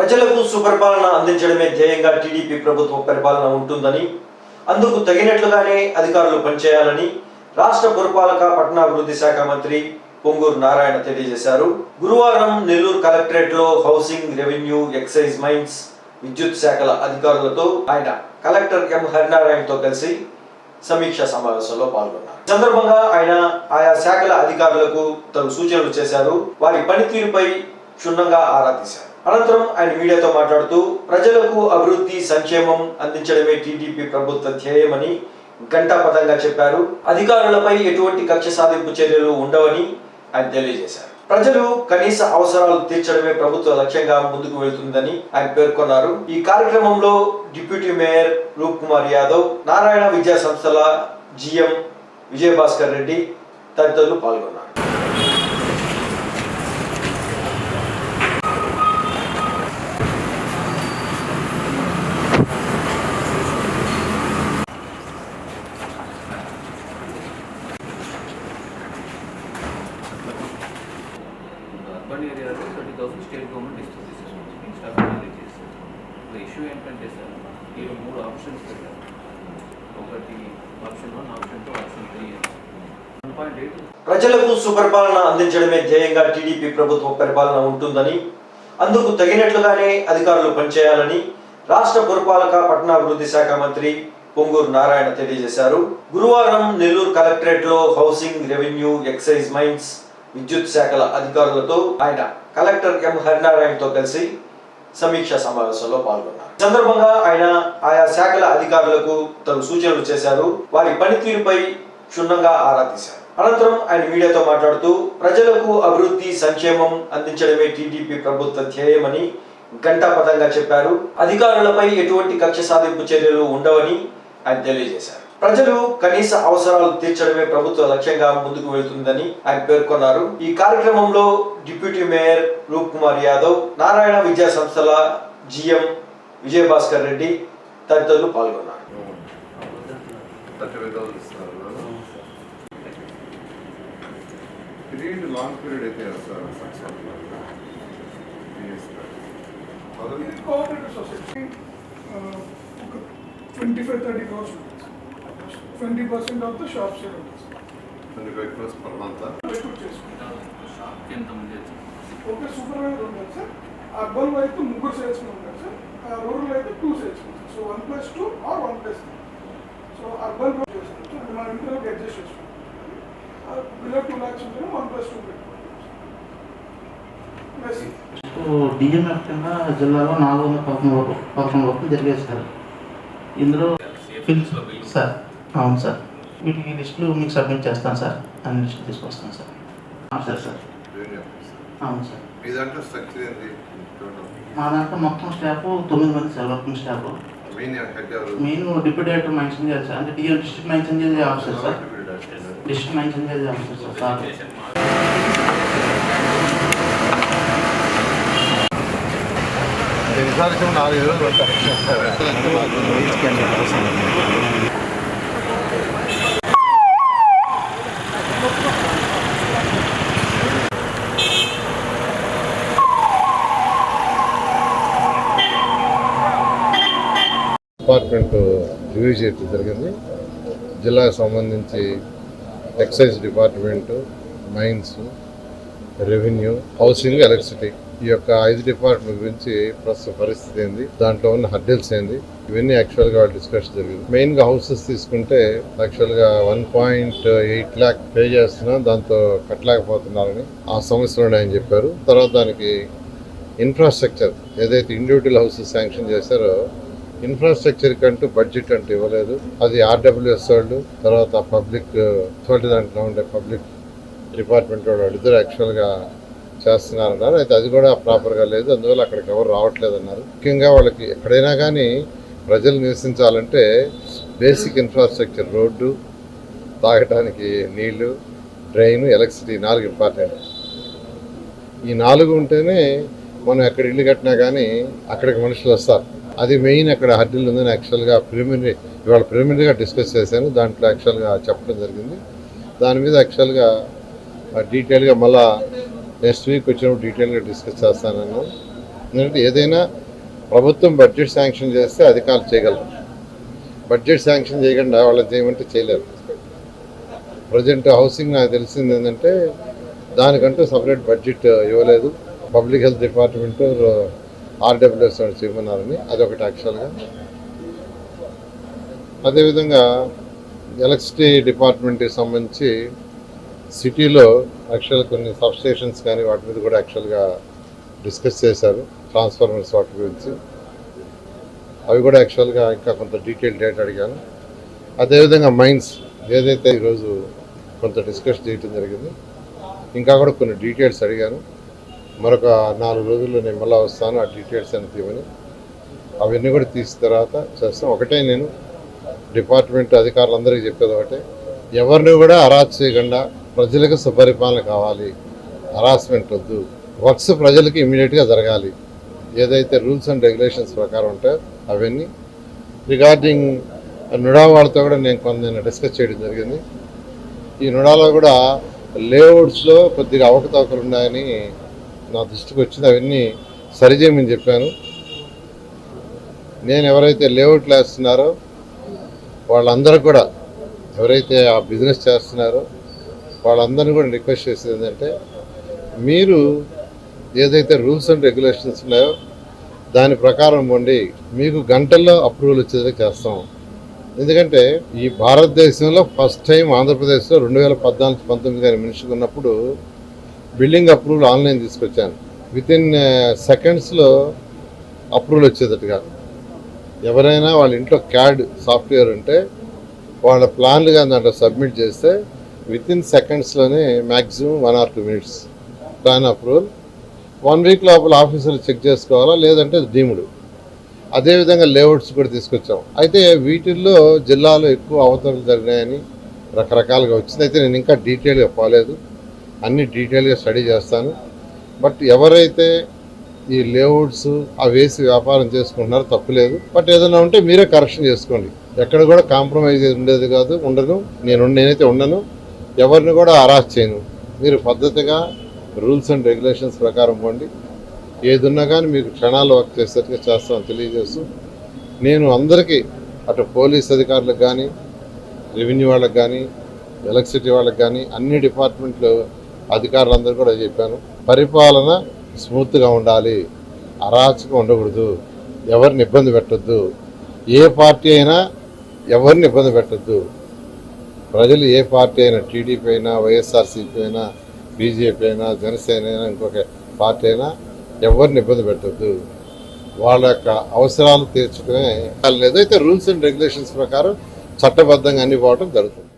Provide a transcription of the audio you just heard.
ప్రజలకు సుపరిపాలన అందించడమే ధ్యేయంగా టీడీపీ ప్రభుత్వ పరిపాలన ఉంటుందని అందుకు తగినట్లుగానే అధికారులు పనిచేయాలని రాష్ట్ర పురపాలక పట్టణాభివృద్ధి శాఖ మంత్రి పొంగూరు నారాయణ తెలియజేశారు. గురువారం నెల్లూరు కలెక్టరేట్లో హౌసింగ్ రెవెన్యూ ఎక్సైజ్ మైన్స్ విద్యుత్ శాఖల అధికారులతో ఆయన కలెక్టర్ ఎం హరినారాయణతో కలిసి సమీక్ష సమావేశంలో పాల్గొన్నారు. సందర్భంగా ఆయన ఆయా శాఖల అధికారులకు తగు సూచనలు చేశారు. వారి పనితీరుపై క్షుణ్ణంగా ఆరా తీశారు. అనంతరం ఆయన మీడియాతో మాట్లాడుతూ ప్రజలకు అభివృద్ధి సంక్షేమం అందించడమే టీడీపీ ప్రభుత్వ ధ్యేయమని ఘంటాపథంగా చెప్పారు. అధికారులపై ఎటువంటి కక్ష సాధింపు చర్యలు ఉండవని ఆయన తెలియజేశారు. ప్రజలు కనీస అవసరాలు తీర్చడమే ప్రభుత్వ లక్ష్యంగా ముందుకు వెళ్తుందని ఆయన పేర్కొన్నారు. ఈ కార్యక్రమంలో డిప్యూటీ మేయర్ రూప్ కుమార్ యాదవ్ నారాయణ విద్యా సంస్థల జిఎం విజయభాస్కర్ రెడ్డి తదితరులు పాల్గొన్నారు. అర్బన్ ఏరియాలో థర్టీ థౌసండ్ స్టేట్ గవర్నమెంట్ ఇస్తుంది స్టాఫ్ రిలీజ్ చేస్తారు ఇష్యూ ఏంటంటే సార్ మీరు మూడు ఆప్షన్స్ పెట్టారు ఒకటి option one option two option three ప్రజలకు సుపరిపాలన అందించడమే ధ్యేయంగా టీడీపీ ప్రభుత్వ పరిపాలన ఉంటుందని అందుకు తగినట్లుగానే అధికారులు పనిచేయాలని రాష్ట్ర పురపాలక పట్టణాభివృద్ధి శాఖ మంత్రి పొంగూరు నారాయణ తెలియజేశారు. గురువారం నెల్లూరు కలెక్టరేట్లో హౌసింగ్ రెవెన్యూ ఎక్సైజ్ మైన్స్ విద్యుత్ శాఖల అధికారులతో ఆయన కలెక్టర్ ఎం హరినారాయణతో కలిసి సమీక్ష సమావేశంలో పాల్గొన్నారు. సందర్భంగా ఆయన ఆయా శాఖల అధికారులకు తను సూచనలు చేశారు. వారి పనితీరుపై క్షుణ్ణంగా ఆరా తీశారు. అనంతరం ఆయన మీడియాతో మాట్లాడుతూ ప్రజలకు అభివృద్ధి సంక్షేమం అందించడమే టీడీపీ ప్రభుత్వ ధ్యేయమని ఘంటాపథంగా చెప్పారు. అధికారులపై ఎటువంటి కక్ష సాధింపు చర్యలు ఉండవని ఆయన తెలియజేశారు. ప్రజలు కనీస అవసరాలు తీర్చడమే ప్రభుత్వ లక్ష్యంగా ముందుకు వెళ్తుందని ఆయన పేర్కొన్నారు. ఈ కార్యక్రమంలో డిప్యూటీ మేయర్ రూప్ కుమార్ యాదవ్ నారాయణ విద్యా సంస్థల జిఎం విజయభాస్కర్ రెడ్డి తదితరులు పాల్గొన్నారు. పీరియడ్ లాంగ్ పీరియడ్ అయితే సార్? ఒక twenty five thirty crores twenty percent of the shop share ఉంటుంది twenty five crores per month recruit చేసుకుంటాం. షాప్కి ఎంత మంది ఒక సూపర్వైజర్ ఉంటారు సార్. అర్బన్ అయితే ముగ్గురు సేల్స్మెన్ ఉంటారు సార్. రూరల్ అయితే two salesmen so one plus two or one plus three. So urban road చేసుకోవచ్చు అంటే మన ఇంటర్వ్యూకి అడ్జస్ట్ చేసుకోవచ్చు బిలో టూ ల్యాక్స్ ఉంటే వన్ ప్లస్ టూ పెట్టుకోవచ్చు ప్లస్ డిఎంఎఫ్ కింద జిల్లాలో నాలుగు వందల పదకొండు వరకు పదకొండు వరకు జరిగేది సార్. ఇందులో సార్. అవును సార్. వీటికి లిస్టులు మీకు సబ్మిట్ చేస్తాను సార్. అన్ని లిస్టులు తీసుకొస్తాను సార్. Sir sir. అవును సార్. మీ దాంట్లో స్ట్రక్చర్ ఏంటి? మా దాంట్లో మొత్తం స్టాఫ్ తొమ్మిది మంది sir working staff main deputy director mention చేయాలి సార్. అంటే డిఎం డిస్ట్రిక్ట్ మెన్షన్ చేసే ఆఫీసర్ సార్? డిస్ట్రిక్ట్ మెన్షన్ చేసే ఆఫీసర్ సార్? సార్. నాలుగు రోజులు డిపార్ట్మెంట్ రివ్యూ చేయడం జరిగింది. జిల్లాకు సంబంధించి excise department mines revenue housing electricity ఈ యొక్క ఐదు డిపార్ట్మెంట్ గురించి ప్రస్తుత పరిస్థితి ఏంది దాంట్లో ఉన్న హర్డిల్స్ ఏంది ఇవన్నీ యాక్చువల్గా వాళ్ళు డిస్కస్ జరిగింది. మెయిన్గా హౌసెస్ తీసుకుంటే యాక్చువల్గా one point eight lakh pay చేస్తున్నాం దాంతో కట్టలేకపోతున్నారని ఆ సమస్యలు ఉన్నాయని చెప్పారు. తర్వాత దానికి ఇన్ఫ్రాస్ట్రక్చర్ ఏదైతే ఇండివిజువల్ హౌసెస్ శాంక్షన్ చేశారో ఇన్ఫ్రాస్ట్రక్చర్ కంటూ బడ్జెట్ అంటూ ఇవ్వలేదు. అది ఆర్డబ్ల్యూఎస్ వాళ్ళు తర్వాత పబ్లిక్ తోటి దాంట్లో ఉండే పబ్లిక్ డిపార్ట్మెంట్ వాళ్ళు ఇద్దరు యాక్చువల్గా చేస్తున్నారన్నారు. అయితే అది కూడా ప్రాపర్గా లేదు. అందువల్ల అక్కడికి ఎవరు రావట్లేదు అన్నారు ముఖ్యంగా వాళ్ళకి ఎక్కడైనా కానీ ప్రజలు నివసించాలంటే బేసిక్ ఇన్ఫ్రాస్ట్రక్చర్ రోడ్డు తాగడానికి నీళ్ళు డ్రైన్ ఎలక్ట్రిసిటీ నాలుగు ఇంపార్టెంట్. ఈ నాలుగు ఉంటేనే మనం ఎక్కడ ఇల్లు కట్టినా కానీ అక్కడికి మనుషులు వస్తారు. అది మెయిన్ అక్కడ హడ్డీలు ఉందని యాక్చువల్గా ప్రిలిమినరీ ఇవాళ ప్రిలిమినరీగా డిస్కస్ చేశాను. దాంట్లో యాక్చువల్గా చెప్పడం జరిగింది. దాని మీద యాక్చువల్గా డీటెయిల్గా మళ్ళా నెక్స్ట్ వీక్ వచ్చినప్పుడు డీటెయిల్గా డిస్కస్ చేస్తానన్నాను. ఎందుకంటే ఏదైనా ప్రభుత్వం బడ్జెట్ శాంక్షన్ చేస్తే అధికారులు చేయగలరు. బడ్జెట్ శాంక్షన్ చేయకుండా వాళ్ళని చేయమంటే చేయలేరు. ప్రజెంట్ హౌసింగ్ నాకు తెలిసింది ఏంటంటే దానికంటూ సపరేట్ బడ్జెట్ ఇవ్వలేదు. పబ్లిక్ హెల్త్ డిపార్ట్మెంట్ ఆర్డబ్ల్యూఎస్ చేయమన్నారని అదొకటి యాక్చువల్గా అదేవిధంగా ఎలక్ట్రిసిటీ డిపార్ట్మెంట్కి సంబంధించి సిటీలో యాక్చువల్ కొన్ని సబ్స్టేషన్స్ కానీ వాటి మీద కూడా యాక్చువల్గా డిస్కస్ చేశారు ట్రాన్స్ఫార్మర్స్ వాటి గురించి. అవి కూడా యాక్చువల్గా ఇంకా కొంత డీటెయిల్ డేటా అడిగాను. అదేవిధంగా మైన్స్ ఏదైతే ఈరోజు కొంత డిస్కస్ చేయడం జరిగింది ఇంకా కూడా కొన్ని డీటెయిల్స్ అడిగాను. మరొక నాలుగు రోజుల్లో నేను మళ్ళీ వస్తాను ఆ డీటెయిల్స్ అని తీవని అవన్నీ కూడా తీసిన తర్వాత చేస్తాం. ఒకటే నేను డిపార్ట్మెంట్ అధికారులందరికీ చెప్పేది ఒకటే. ఎవరిని కూడా హరాస్ చేయకుండా ప్రజలకు సుపరిపాలన కావాలి. హరాస్మెంట్ వద్దు. వర్క్స్ ప్రజలకి ఇమీడియట్గా జరగాలి. ఏదైతే రూల్స్ అండ్ రెగ్యులేషన్స్ ప్రకారం ఉంటాయో అవన్నీ. రిగార్డింగ్ నుడా వాళ్ళతో కూడా నేను కొంత నేను డిస్కస్ చేయడం జరిగింది. ఈ నుడాలో కూడా లేఅవుట్స్లో కొద్దిగా అవకతవకలు ఉన్నాయని నా దృష్టికి వచ్చింది అవన్నీ సరిచేయమని చెప్పాను. నేను ఎవరైతే లేఅవుట్లు వేస్తున్నారో వాళ్ళందరూ కూడా ఎవరైతే ఆ బిజినెస్ చేస్తున్నారో వాళ్ళందరినీ కూడా రిక్వెస్ట్ చేసేది ఏంటంటే మీరు ఏదైతే రూల్స్ అండ్ రెగ్యులేషన్స్ ఉన్నాయో దాని ప్రకారం ఉండి మీకు గంటల్లో అప్రూవల్ వచ్చేది చేస్తాం. ఎందుకంటే ఈ భారతదేశంలో ఫస్ట్ టైం ఆంధ్రప్రదేశ్లో రెండు వేల పద్నాలుగు పంతొమ్మిది గారి మనిషికి ఉన్నప్పుడు బిల్డింగ్ అప్రూవల్ ఆన్లైన్ తీసుకొచ్చాను. విత్ ఇన్ సెకండ్స్లో అప్రూవల్ వచ్చేటట్టుగా ఎవరైనా వాళ్ళ ఇంట్లో క్యాడ్ సాఫ్ట్వేర్ ఉంటే వాళ్ళ ప్లాన్లుగా దాంట్లో సబ్మిట్ చేస్తే within సెకండ్స్లోనే maximum one or two minutes plan approval one week లోపల ఆఫీసర్లు చెక్ చేసుకోవాలా లేదంటే డీముడు. అదేవిధంగా లేఅవుట్స్ కూడా తీసుకొచ్చాం. అయితే వీటిల్లో జిల్లాలో ఎక్కువ అవతరణలు జరిగినాయని రకరకాలుగా వచ్చింది. అయితే నేను ఇంకా డీటెయిల్గా పోలేదు. అన్ని డీటెయిల్గా స్టడీ చేస్తాను. బట్ ఎవరైతే ఈ లేఅవుట్స్ అవి వేసి వ్యాపారం చేసుకుంటున్నారో తప్పులేదు బట్ ఏదైనా ఉంటే మీరే కరెక్షన్ చేసుకోండి. ఎక్కడ కూడా కాంప్రమైజ్ ఉండేది కాదు ఉండను. నేను నేనైతే ఉండను. ఎవరిని కూడా అరాస్ట్ చేయను. మీరు పద్ధతిగా రూల్స్ అండ్ రెగ్యులేషన్స్ ప్రకారం పోండి. ఏది ఉన్నా కానీ మీకు క్షణాలు వర్క్ చేసేట్టుగా చేస్తామని తెలియజేస్తూ నేను అందరికీ అటు పోలీస్ అధికారులకు కానీ రెవెన్యూ వాళ్ళకి కానీ ఎలక్ట్రిసిటీ వాళ్ళకి కానీ అన్ని డిపార్ట్మెంట్లు అధికారులందరూ కూడా చెప్పాను పరిపాలన స్మూత్గా ఉండాలి అరాచకం ఉండకూడదు ఎవరిని ఇబ్బంది పెట్టొద్దు ఏ పార్టీ అయినా ఎవరిని ఇబ్బంది పెట్టొద్దు. ప్రజలు ఏ పార్టీ అయినా టీడీపీ అయినా వైఎస్ఆర్సీపీ అయినా బీజేపీ అయినా జనసేన అయినా ఇంకొక పార్టీ అయినా ఎవరిని ఇబ్బంది పెట్టొద్దు. వాళ్ళ యొక్క అవసరాలు తీర్చుకునే ఏదైతే రూల్స్ అండ్ రెగ్యులేషన్స్ ప్రకారం చట్టబద్ధంగా అన్ని పోవడం జరుగుతుంది.